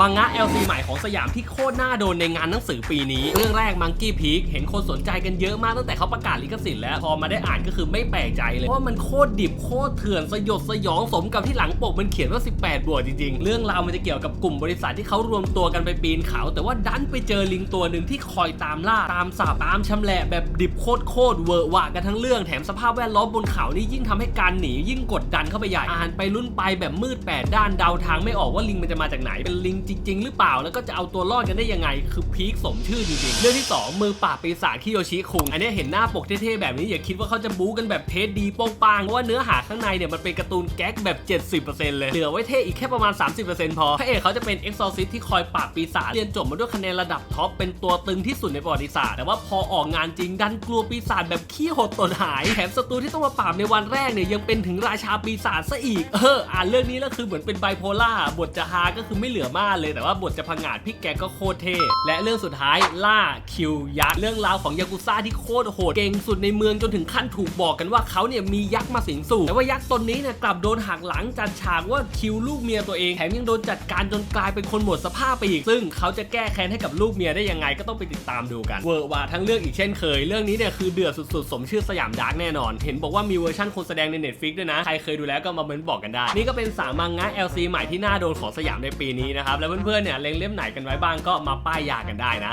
มังงะ LC ใหม่ของสยามที่โคตรน่าโดนในงานหนังสือปีนี้ เรื่องแรก Monkey Peak เห็นคนสนใจกันเยอะมากตั้งแต่เขาประกาศลิขสิทธิ์แล้ว พอมาได้อ่านก็คือไม่แปลกใจเลย เพราะว่ามันโคตรดิบโคตรเถื่อนสยดสยองสมกับที่หลังปกมันเขียนว่า 18 บวกจริงๆ เรื่องราวมันจะเกี่ยวกับกลุ่มบริษัทที่เขารวมตัวกันไปปีนเขา แต่ว่าดันไปเจอลิงตัวหนึ่งที่คอยตามล่าตามสาบตามชำแหละแบบดิบโคตรโคตรเวอร์วะกันทั้งเรื่องแถมสภาพแวดล้อมบนเขานี่ยิ่งทำให้การหนียิ่งกดดันเข้าไปใหญ่อ่านไปรุ่นไปแบบมืดแปดด้านเดาทางไม่ออกว่าลิงมันจะมาจากไหนเป็นลิงจริง ๆ หรือเปล่าแล้วก็จะเอาตัวรอดกันได้ยังไง คือพีคสมชื่อจริงๆเรื่องที่สองมือปราบปีศาจคิโยชิคุงอันนี้เห็นหน้าปกเท่ๆแบบนี้อย่าคิดว่าเขาจะบู๊กันแบบเทสดีโป้งปังเพราะว่าเนื้อหาข้างในเนี่ยมันเป็นการ์ตูนแก๊กแบบ 70%เลยเหลือไว้เท่อีกแค่ประมาณ 30%พอพระเอกเขาจะเป็นเอ็กซอร์ซิสที่คอยปราบปีศาจเรียนจบมาด้วยคะแนนระดับท็อปเป็นตัวตึงที่สุดในประวัติศาสตร์แต่ว่าพอออกงานจริงดันกลัวปีศาจแบบขี้หดตนหายแถมศัตรูที่ต้องมาปราบในวันแรกเนี่ยยังเป็นถึงราชาปีศาจซะอีกเอออ่านเรื่องนี้แล้วคือเหมือนเป็นไบโพล่าบทจะฮาก็คือไม่เหลือมากเลย แต่ว่าบทจะพังงาดพี่แกก็โคตรเท่และเรื่องสุดท้ายล่าคิวยักษ์เรื่องราวของยากุซ่าที่โคตรโหดเก่งสุดในเมืองจนถึงขั้นถูกบอกกันว่าเขาเนี่ยมียักษ์มาสิงสู่แต่ว่ายักษ์ตนนี้เนี่ยกลับโดนหักหลังจัดฉากว่าคิวลูกเมียตัวเองแถมยังโดนจัดการจนกลายเป็นคนหมดสภาพไปอีกซึ่งเขาจะแก้แค้นให้กับลูกเมียได้ยังไงก็ต้องไปติดตามดูกันเวอร์ว่าทั้งเรื่องอีกเช่นเคย เรื่องนี้เนี่ยคือเดือดสุดๆ สมชื่อสยามดาร์กแน่นอน เห็นบอกว่ามีเวอร์ชั่นคนแสดงใน Netflix ด้วยนะ ใครเคยดูแล้วก็มาเม้นบอกกันได้ นี่ก็เป็นสามมังงะ LC ใหม่ที่น่าโดนของสยามในปีนี้นะครับแล้วเพื่อนๆเนี่ยเล็งเล่มไหนกันไว้บ้างก็มาป้ายยากันได้นะ